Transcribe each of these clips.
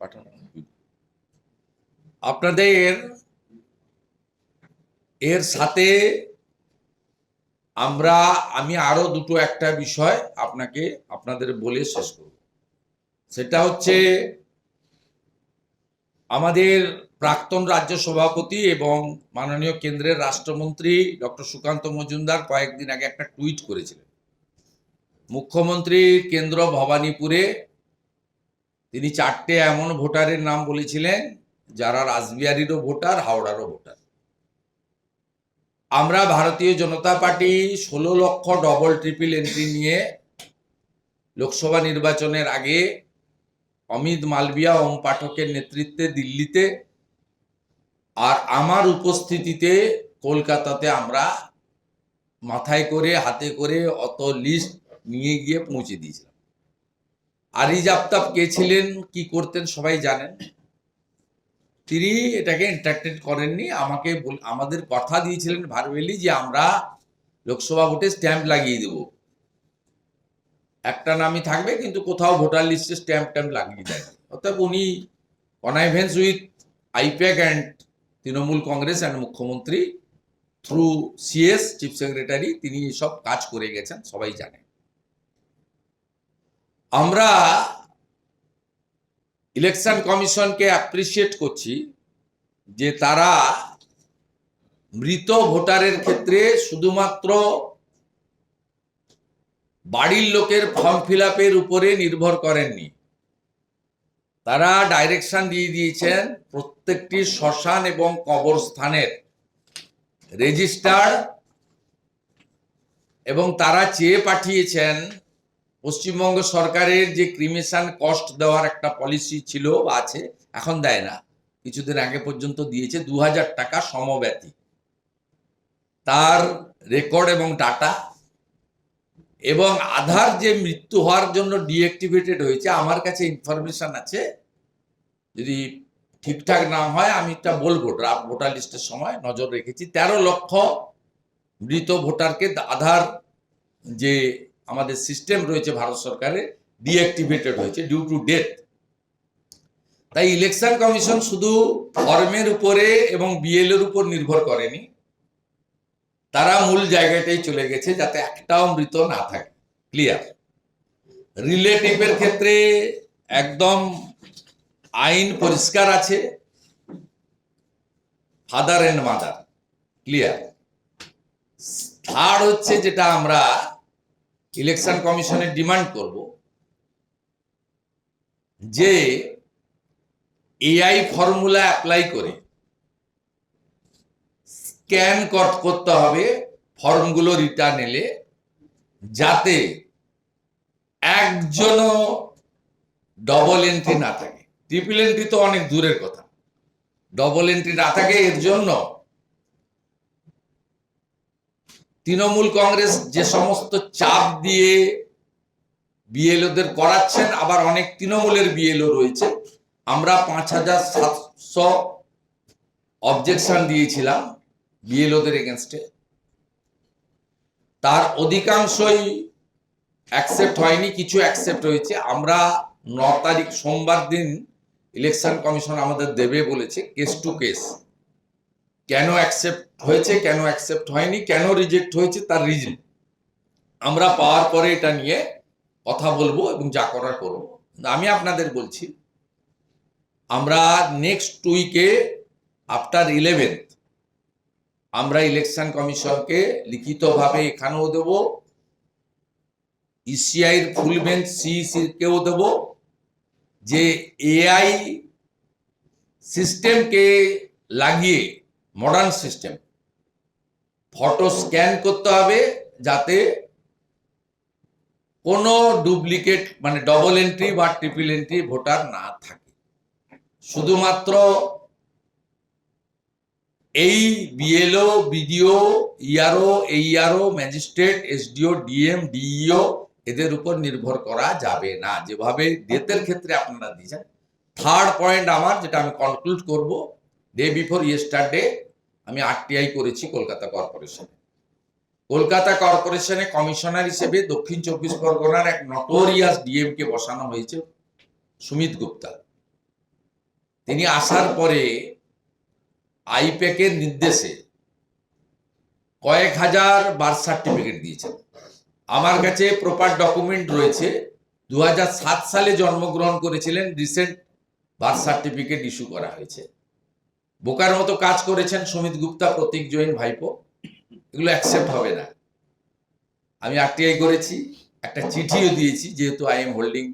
পাঠানো আপনাদের এর সাথে আমরা, আমি আরও দুটো একটা বিষয় আপনাকে, আপনাদের বলে শেষ করব। সেটা হচ্ছে, আমাদের প্রাক্তন রাজ্য সভাপতি এবং মাননীয় কেন্দ্রের রাষ্ট্রমন্ত্রী ডক্টর সুকান্ত মজুমদার কয়েকদিন আগে একটা টুইট করেছিলেন। মুখ্যমন্ত্রী কেন্দ্র ভবানীপুরে তিনি চারটে এমন ভোটারের নাম বলেছিলেন, যারা রাসবিহারীরও ভোটার, হাওড়ারও ভোটার। আমরা ভারতীয় জনতা পার্টি ষোলো লক্ষ ডবল ট্রিপল এন্ট্রি নিয়ে লোকসভা নির্বাচনের আগে অমিত মালবিয়া, ওম পাঠকের নেতৃত্বে দিল্লিতে আর আমার উপস্থিতিতে কলকাতাতে আমরা মাথায় করে, হাতে করে অত লিস্ট নিয়ে গিয়ে পৌঁছে দিয়েছিলাম। আরিজ আফতাব কে ছিলেন, কি করতেন সবাই জানেন। তিনি এটাকে এন্টারটেন করেননি, আমাকে আমাদের কথা দিয়েছিলেন ভারবেলি যে আমরা লোকসভা ভোটে স্ট্যাম্প লাগিয়ে দেব। একটা নামই থাকবে, কিন্তু কোথাও ভোটার লিস্টে স্ট্যাম্প ট্যাম্প লাগিয়ে দেয় অর্থাৎ উনি connivance with IPAC and Trinamool Congress and মুখ্যমন্ত্রী থ্রু সিএস চিফ সেক্রেটারি তিনি এসব কাজ করে গেছেন, সবাই জানেন আমরা ইলেকশন কমিশনকে অ্যাপ্রিসিয়েট করছি যে তারা মৃত ভোটারের ক্ষেত্রে শুধুমাত্র বাড়ির লোকের ফর্ম ফিল উপরে নির্ভর করেননি। তারা ডাইরেকশন দিয়ে দিয়েছেন প্রত্যেকটি শ্মশান এবং কবরস্থানের রেজিস্টার এবং তারা চেয়ে পাঠিয়েছেন পশ্চিমবঙ্গ সরকারের যে ক্রিমেশন কস্ট দেওয়ার একটা পলিসি ছিল আছে, এখন দেয় না। কিছুদিন আগে পর্যন্ত দিয়েছে দু হাজার টাকা সমব্যতি তার রেকর্ড এবং ডাটা এবং আধার যে মৃত্যু হওয়ার জন্য ডিঅ্যাক্টিভেটেড হয়েছে, আমার কাছে ইনফরমেশন আছে। যদি ঠিকঠাক না হয়, আমি এটা বলব ড্রাফট ভোটার লিস্টের সময় নজর রেখেছি। তেরো লক্ষ মৃত ভোটারকে আধার যে আমাদের সিস্টেম রয়েছে ভারত সরকারের ডিঅ্যাক্টিভেটেড হয়েছে ডিউ টু ডেথ তাই ইলেকশন কমিশন শুধু ফর্মের উপরে এবং বিএল এর উপর নির্ভর করেনি। তারা মূল জায়গাটাই চলে গেছে যাতে একটাও মৃত না থাকে। ক্লিয়ার রিলেটিভের ক্ষেত্রে একদম আইন পরিষ্কার আছে। Father and mother clear third হচ্ছে যেটা আমরা ইলেকশন কমিশনের ডিমান্ড করব যে এআই ফর্মুলা অ্যাপ্লাই করে স্ক্যান করতে হবে ফর্মগুলো রিটার্ন এলে, যাতে একজনও ডবল এন্ট্রি না থাকে। ট্রিপল এন্ট্রি তো অনেক দূরের কথা। ডবল এন্ট্রি না থাকে, এর জন্য তৃণমূল কংগ্রেস যে সমস্ত চাপ দিয়ে বিএলওদের করাচ্ছেন, আবার অনেক তৃণমূলের বিএলও রয়েছে। আমরা পাঁচ হাজার সাতশো অবজেকশন দিয়েছিলাম বিএলওদের এগেনস্টে তার অধিকাংশই অ্যাকসেপ্ট হয়নি, কিছু অ্যাকসেপ্ট হয়েছে। আমরা ন তারিখ সোমবার দিন ইলেকশন কমিশন আমাদের দেবে বলেছে কেস টু কেস কেন অ্যাকসেপ্ট হয়েছে, কেন অ্যাকসেপ্ট হয়নি, কেন রিজেক্ট হয়েছে তার রিজন আমরা পাওয়ার পরে এটা নিয়ে কথা বলব এবং যা করার করব। আমি আপনাদের বলছি, আমরা নেক্সট উইকে আফটার ইলেভেন্থ আমরা ইলেকশন কমিশনকে লিখিতভাবে এখানেও দেব ইসিআইর ফুল বেঞ্চ সিইসিকেও দেব, যে এআই সিস্টেমকে লাগিয়ে মডার্ন সিস্টেম ফটো স্ক্যান করতে হবে যাতে কোনো ডুপ্লিকেট মানে ডবল এন্ট্রি বা ট্রিপল এন্ট্রি ভোটার না থাকে। শুধুমাত্র এই BLO BDO ERO AERO magistrate SDO DM DEO এদের উপর নির্ভর করা যাবে না। যেভাবে ডেথের ক্ষেত্রে আপনারা দিয়েছেন। থার্ড পয়েন্ট আমার, যেটা আমি কনক্লুড করব ডে বিফোর ইয়েস্টারডে আমি আরটিআই করেছি কলকাতা কর্পোরেশনে। কলকাতা কর্পোরেশনে কমিশনার হিসেবে দক্ষিণ চব্বিশ পরগনার এক নটোরিয়াস ডিএম কে বসানো হয়েছে, সুমিত গুপ্তা। তিনি আসার পরে আইপ্যাকের নির্দেশে কয়েক হাজার বার্থ সার্টিফিকেট দিয়েছেন। আমার কাছে প্রপার ডকুমেন্ট রয়েছে। দু হাজার সাত সালে জন্মগ্রহণ করেছিলেন রিসেন্ট বার্থ সার্টিফিকেট ইস্যু করা হয়েছে। বোকার মতো কাজ করেছেন সুমিত গুপ্তা, প্রতীক জৈন, ভাইপো। এগুলো অ্যাকসেপ্ট হবে না। আমি আরটিআই করেছি, একটা চিঠিও দিয়েছি, যেহেতু I am holding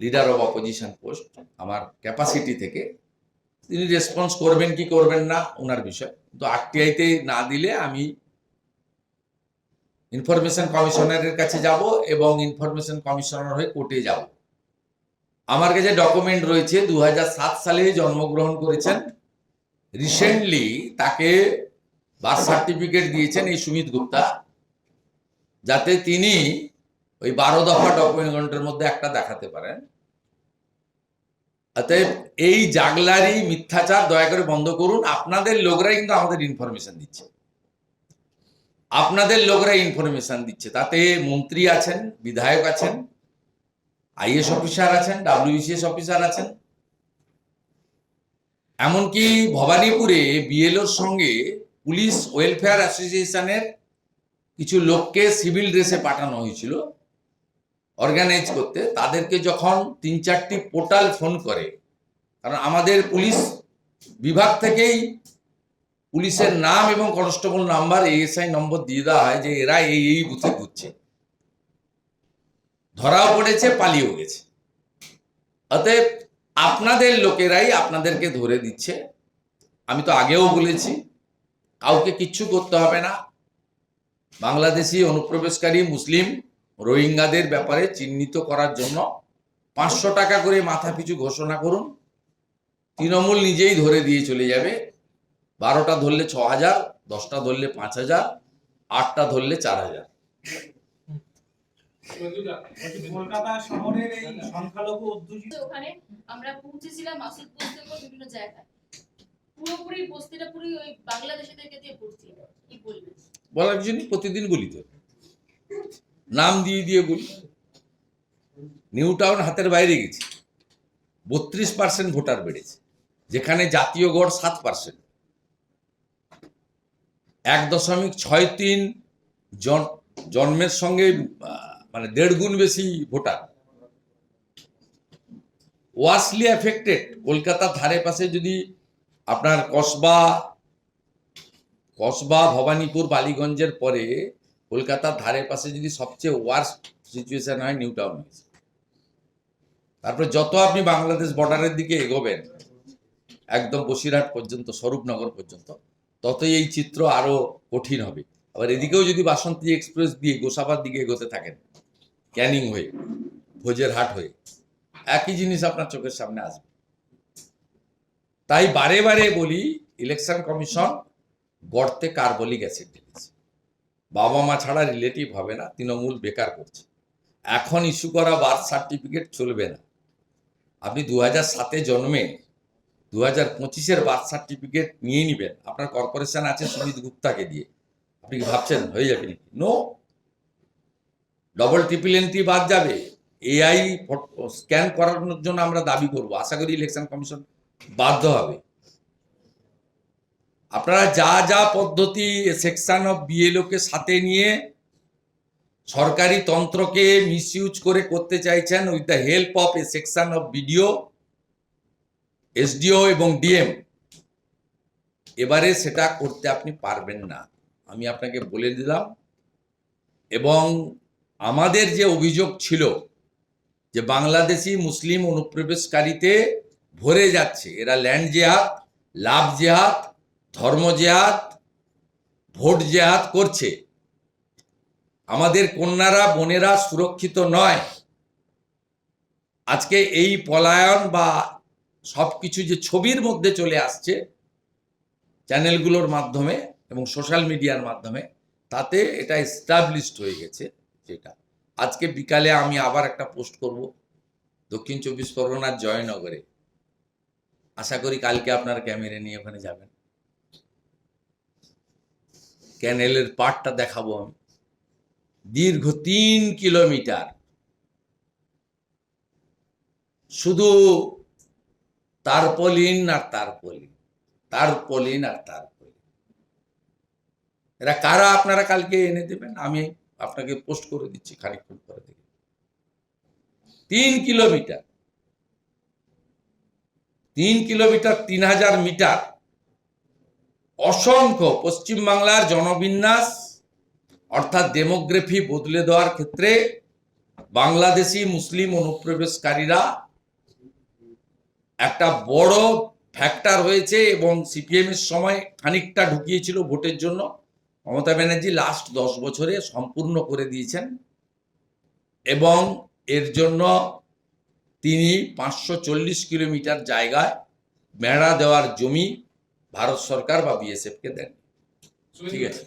leader of opposition post আমার ক্যাপাসিটি থেকে। তিনি রেসপন্স করবেন কি করবেন না, ওনার বিষয়। তো আরটিআইতে না দিলে আমি ইনফরমেশন কমিশনারের কাছে যাব এবং ইনফরমেশন কমিশনার হয়ে কোর্টে যাব। আমার কাছে ডকুমেন্ট রয়েছে দু হাজার সাত সালে জন্মগ্রহণ করেছেন। রিসেন্টলি তাকে বার্থ সার্টিফিকেট দিয়েছেন এই সুমিত গুপ্তা, যাতে তিনি ওই বারো দফা ডকুমেন্টের মধ্যে একটা দেখাতে পারেন। অতএব এই জাগলারি মিথ্যাচার দয়া করে বন্ধ করুন। আপনাদের লোকরাই কিন্তু আমাদের ইনফরমেশন দিচ্ছে। আপনাদের লোকরা ইনফরমেশন দিচ্ছে। তাতে মন্ত্রী আছেন, বিধায়ক আছেন আইএস অফিসার আছেন ডাব্লিউবিসিএস অফিসার আছেন। এমনকি ভবানীপুরে বিএলওর সঙ্গে পুলিশ ওয়েলফেয়ার অ্যাসোসিয়েশনের কিছু লোককে সিভিল ড্রেসে পাঠানো হয়েছিল, অর্গানাইজ করতে। তাদেরকে যখন তিন চারটি পোর্টাল ফোন করে, কারণ আমাদের পুলিশ বিভাগ থেকেই পুলিশের নাম এবং কনস্টেবল নাম্বার এএসআই নম্বর দিয়ে দেওয়া হয় যে এরা এই এই বুথে ধরাও পড়েছে, পালিয়েও গেছে। অতএব আপনাদের লোকেরাই আপনাদেরকে ধরে দিচ্ছে। আমি তো আগেও বলেছি, কাউকে কিচ্ছু করতে হবে না। বাংলাদেশি অনুপ্রবেশকারী মুসলিম রোহিঙ্গাদের ব্যাপারে চিহ্নিত করার জন্য পাঁচশো টাকা করে মাথা পিছু ঘোষণা করুন। তৃণমূল নিজেই ধরে দিয়ে চলে যাবে। বারোটা ধরলে ছ হাজার দশটা ধরলে পাঁচ হাজার আটটা ধরলে চার হাজার কলকাতা শহরের এই সংখ্যালঘু অধ্যুষিত ওখানে আমরা পৌঁছেছিলাম মাসুদ বিভিন্ন জায়গায়। পুরোপুরি বস্তিটা পুরো ওই বাংলাদেশিদেরকে দিয়ে ভর্তি কি বলবেন? বলার নেই প্রতিদিন বলি তো নাম দিয়ে দিয়ে বলি নিউ টাউন হাতের বাইরে গেছে। বত্রিশ পার্সেন্ট ভোটার বেড়েছে। যেখানে জাতীয় গড় সাত পার্সেন্ট এক দশমিক ছয় তিন জন জন্মের সঙ্গে মানে দেড় গুণ বেশি ভোটার। ওয়াসলি এফেক্টেড কলকাতার ধারে পাশে যদি আপনার কসবা কসবা, ভবানীপুর, বালিগঞ্জের পরে কলকাতার ধারে পাশে যদি সবচেয়ে ওয়ার্স্ট সিচুয়েশন হয় নিউ টাউন তারপরে যত আপনি বাংলাদেশ বর্ডারের দিকে এগোবেন, একদম বসিরহাট পর্যন্ত, স্বরূপনগর পর্যন্ত, ততই এই চিত্র আরও কঠিন হবে। আবার এদিকেও যদি বাসন্তী এক্সপ্রেস দিয়ে, গোসাবার দিকে এগোতে থাকেন ক্যানিং হয়ে, ভোজের হাট হয়ে, একই জিনিস আপনার চোখের সামনে আসবে। তাই বারে বারে বলি ইলেকশন কমিশন গর্তে কার্বলিক অ্যাসিড ঢেলেছে বাবা মা ছাড়া রিলেটিভ হবে না, তৃণমূল বেকার করছে। এখন ইস্যু করা বার্থ সার্টিফিকেট চলবে না। আপনি দু হাজার সাতে জন্মে দু হাজার পঁচিশের বার্থ সার্টিফিকেট নিয়ে নেবেন। আপনার কর্পোরেশন আছে সুমিত গুপ্তাকে দিয়ে। আপনি ভাবছেন, হয়ে যাবে নাকি? নো ডবল ট্রিপল এন্ট্রি বাদ যাবে। এআই স্ক্যান করানোর জন্য আমরা দাবি করব। আশা করি ইলেকশন কমিশন বাধ্য হবে। আপনারা যা যা পদ্ধতি সেকশন অফ বিএলওকে সাথে নিয়ে সরকারি তন্ত্রকে মিসইউজ করে করতে চাইছেন with the help of a section of BDO SDO এবং ডিএম এবারে সেটা করতে আপনি পারবেন না। আমি আপনাকে বলে দিলাম এবং আমাদের যে অভিযোগ ছিল যে বাংলাদেশি মুসলিম অনুপ্রবেশকারীতে ভরে যাচ্ছে, এরা ল্যান্ড জেহাদ, লাভ জেহাদ, ধর্ম জেহাদ, ভোট জেহাদ করছে। আমাদের কন্যারা, বোনেরা সুরক্ষিত নয়। আজকে এই পলায়ন বা সব কিছু যে ছবির মধ্যে চলে আসছে চ্যানেলগুলোর মাধ্যমে এবং সোশ্যাল মিডিয়ার মাধ্যমে, তাতে এটা এস্টাবলিশড হয়ে গেছে। যেটা। আজকে বিকালে আমি আবার একটা পোস্ট করব, দক্ষিণ চব্বিশ পরগনার জয়নগরে। আশা করি কালকে আপনার ক্যামেরা নিয়ে ওখানে যাবেন। ক্যানেলের পার্টটা দেখাবো আমি। দীর্ঘ তিন কিলোমিটার। শুধু তারপলিন আর তারপলিন তারপলিন আর তারপলিন। এরা কারা আপনারা কালকে এনে দেবেন? আমি আপনাকে পোস্ট করে দিচ্ছি খানিকক্ষণ পরে থেকে তিন কিলোমিটার। তিন কিলোমিটার, তিন হাজার মিটার। অসংখ্য পশ্চিমবাংলার জনবিন্যাস, অর্থাৎ ডেমোগ্রাফি বদলে দেওয়ার ক্ষেত্রে বাংলাদেশি মুসলিম অনুপ্রবেশকারীরা একটা বড় ফ্যাক্টর হয়েছে এবং সিপিএম এর সময় খানিকটা ঢুকিয়েছিল ভোটের জন্য। মমতা ব্যানার্জি লাস্ট দশ বছরে সম্পূর্ণ করে দিয়েছেন এবং এর জন্য তিনি পাঁচশো চল্লিশ কিলোমিটার জায়গায় বেড়া দেওয়ার জমি ভারত সরকার বা বিএসএফকে দেন ঠিক আছে